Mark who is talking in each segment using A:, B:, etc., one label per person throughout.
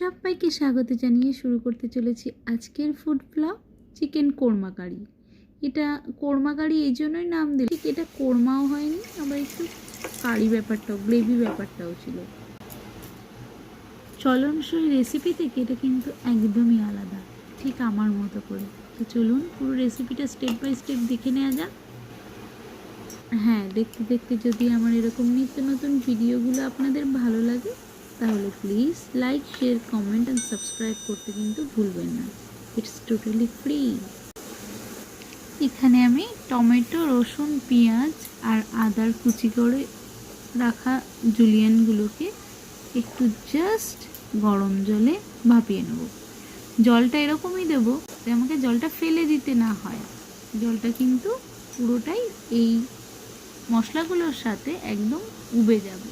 A: সবাইকে স্বাগত জানিয়ে শুরু করতে চলেছি আজকের food blog chicken korma curry এটা কোরমা কারি এই জন্যই নাম দিল ঠিক এটা কোরমাও হয়নি, আবার একটু কারি ব্যাপারটাও গ্রেভি ব্যাপারটাও ছিল। চলনসই রেসিপি থেকে, এটা কিন্তু একদমই আলাদা, ঠিক আমার মতো করে। তো চলুন পুরো রেসিপিটা স্টেপ বাই স্টেপ দেখে নেওয়া যাক। হ্যাঁ দেখতে দেখতে যদি আমার এরকম নিত্য নতুন ভিডিওগুলো আপনাদের ভালো লাগে তাহলে please like share comment and subscribe করতে কিন্তু ভুলবেন না। ইটস টোটালি ফ্রি এখানে আমি টমেটো, রসুন, পেঁয়াজ আর আদার কুচি করে রাখা জুলিয়ানগুলোকে একটু জাস্ট গরম জলে ভাপিয়ে নেব। জলটা এরকমই দেবো যে আমাকে জলটা ফেলে দিতে না হয়। জলটা কিন্তু পুরোটাই এই মশলাগুলোর সাথে একদম উবে যাবে।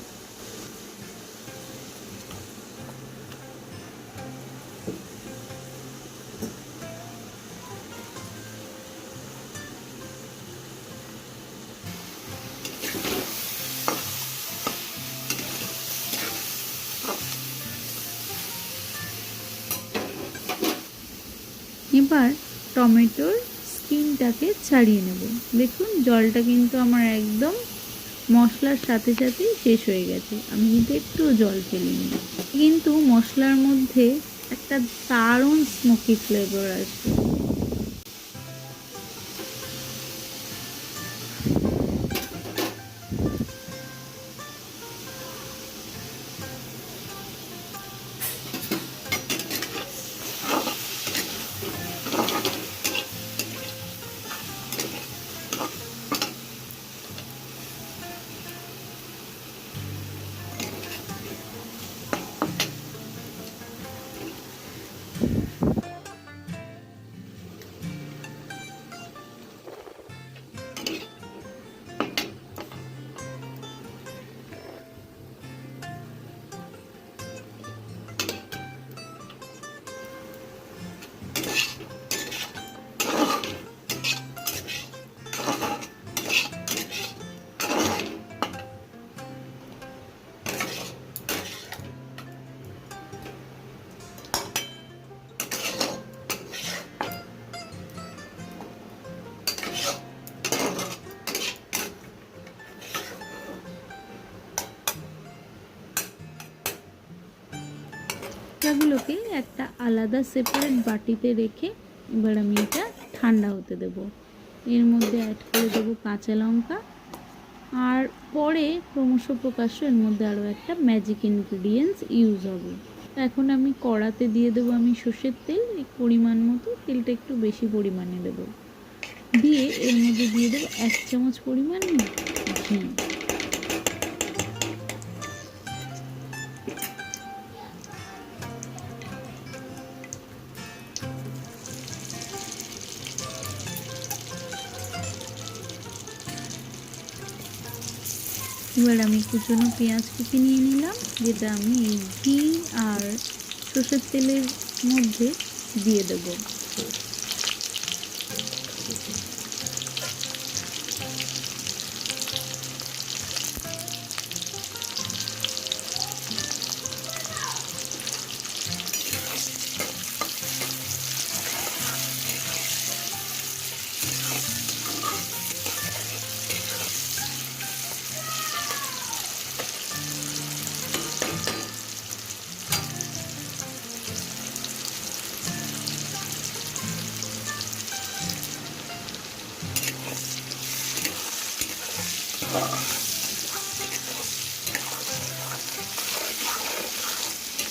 A: এবার টমেটোর স্কিনটাকে ছাড়িয়ে নেব। দেখুন, জলটা কিন্তু আমার একদম মশলার সাথে সাথেই শেষ হয়ে গেছে। আমি কিন্তু একটু জল ফেলিনি। কিন্তু মশলার মধ্যে একটা দারুণ স্মোকি ফ্লেভার আসবে। মশলাগুলোকে একটা আলাদা সেপারেট বাটিতে রেখে এবার আমি এটা ঠান্ডা হতে দেব। এর মধ্যে অ্যাড করে দেবো কাঁচা লঙ্কা। আর পরে ক্রমশ প্রকাশ্য এর মধ্যে আরও একটা ম্যাজিক ইনগ্রিডিয়েন্টস ইউজ হবে। এখন আমি কড়াতে দিয়ে দেবো আমি সর্ষের তেল। পরিমাণ মতো তেলটা একটু বেশি পরিমাণে দেবো। দিয়ে এর মধ্যে দিয়ে দেবো এক চামচ পরিমাণ ঘি। এবার আমি কুচনো পেঁয়াজ কুচি নিয়ে নিলাম, যেটা আমি এই ঘি আর সর্ষের তেলের মধ্যে দিয়ে দেব।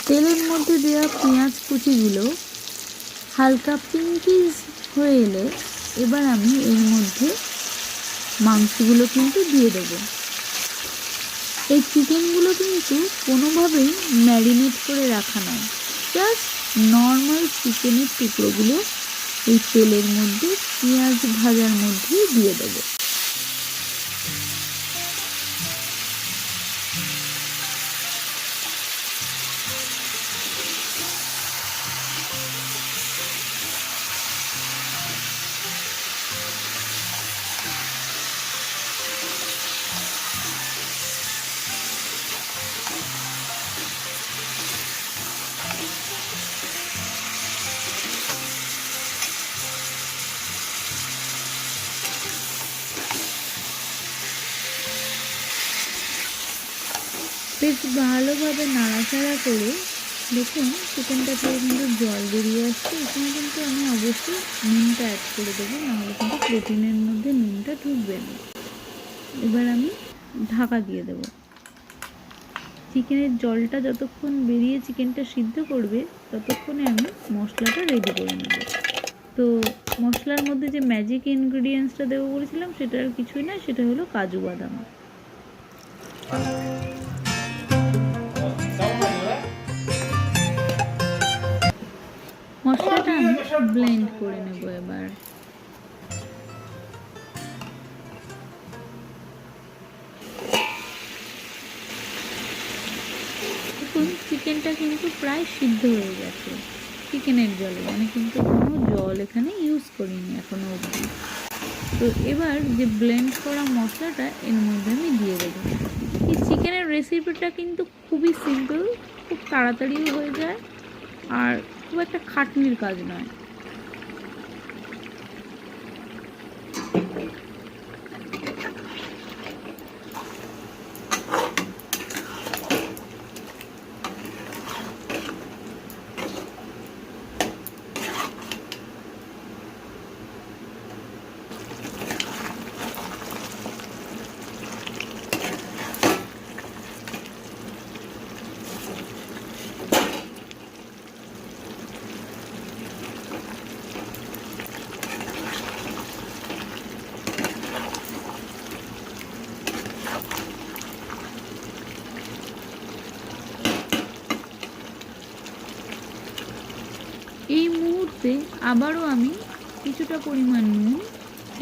A: তেলের মধ্যে দেওয়া পেঁয়াজ কুচিগুলো হালকা পিঙ্কিশ হয়ে এলে এবার আমি এর মধ্যে মাংসগুলো কিন্তু দিয়ে দেবো। এই চিকেনগুলো কিন্তু কোনোভাবেই ম্যারিনেট করে রাখা নয় জাস্ট নর্মাল চিকেনের টুকরোগুলো এই তেলের মধ্যে পেঁয়াজ ভাজার মধ্যে দিয়ে দেবো। বেশ ভালোভাবে নাড়াচাড়া করে দেখুন চিকেনটা থেকে কিন্তু জল বেরিয়ে আসছে। এখানে কিন্তু আমি অবশ্যই নুনটা অ্যাড করে দেবো, নাহলে কিন্তু প্রোটিনের মধ্যে নুনটা ঢুকবে না। এবার আমি ঢাকা দিয়ে দেবো। চিকেনের জলটা যতক্ষণ বেরিয়ে চিকেনটা সিদ্ধ করবে, ততক্ষণে আমি মশলাটা রেডি করে নেব। তো মশলার মধ্যে যে ম্যাজিক ইনগ্রিডিয়েন্টসটা দেবো বলেছিলাম, সেটা আর কিছুই না সেটা হলো কাজু বাদাম। ব্লেন্ড করে নেব এবার। দেখুন চিকেনটা কিন্তু প্রায় সিদ্ধ হয়ে গেছে। চিকেনের জলে মানে কিন্তু কোনো জল এখানে ইউজ করিনি এখনও অবধি। তো এবার যে ব্লেন্ড করা মশলাটা এর মধ্যে আমি দিয়ে দেবো। এই চিকেনের রেসিপিটা কিন্তু খুবই সিম্পল খুব তাড়াতাড়িও হয়ে যায় আর খুব একটা খাটনির কাজ নয় এই মুহূর্তে আবারও আমি কিছুটা পরিমাণ নুন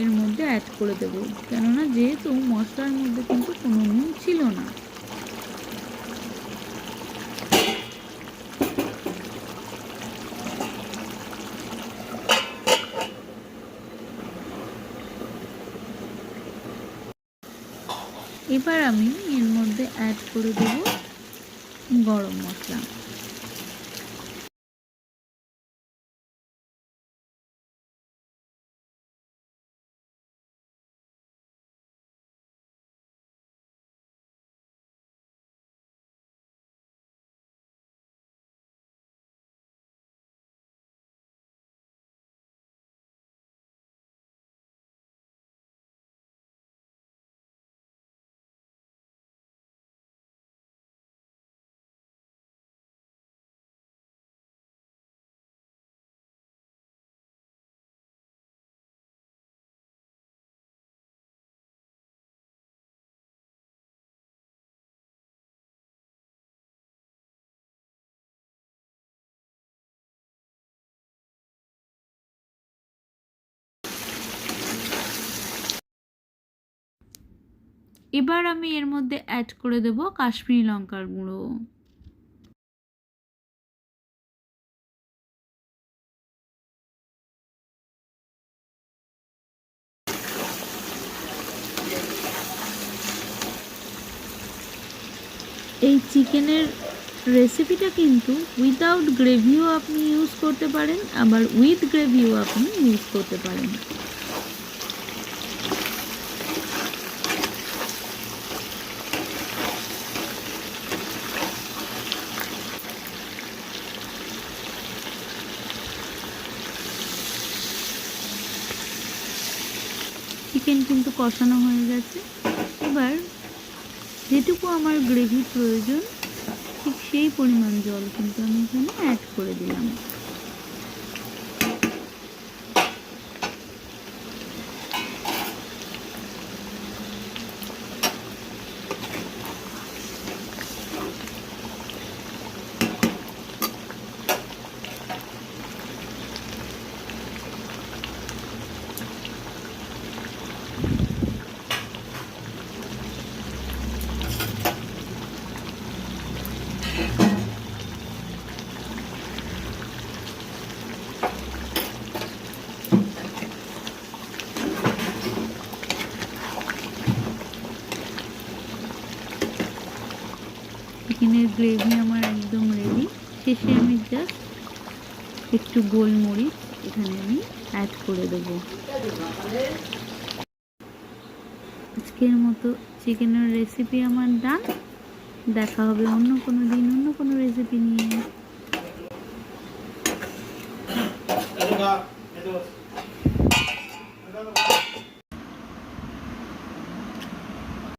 A: এর মধ্যে অ্যাড করে দেব। কেননা যেহেতু মশলার মধ্যে কিন্তু কোনো নুন ছিল না। এবার আমি এর মধ্যে অ্যাড করে দেব গরম মশলা। এবার আমি এর মধ্যে অ্যাড করে দেব কাশ্মীরি লঙ্কার গুঁড়ো। এই চিকেনের রেসিপিটা কিন্তু উইদাউট গ্রেভিও আপনি ইউজ করতে পারেন, আবার উইথ গ্রেভিও আপনি ইউজ করতে পারেন। চিকেন কিন্তু কষানো হয়ে গেছে। এবার যেটুকু আমার গ্রেভি প্রয়োজন, ঠিক সেই পরিমাণ জল কিন্তু আমি এখানে অ্যাড করে দিলাম। চিকেনের গ্রেভি আমার একদম রেডি শেষে আমি জাস্ট একটু গোলমরিচ এখানে আমি অ্যাড করে দেবো। আজকের মতো চিকেনের রেসিপি আমার ডান দেখা হবে অন্য কোনো দিন, অন্য কোনো রেসিপি নিয়ে।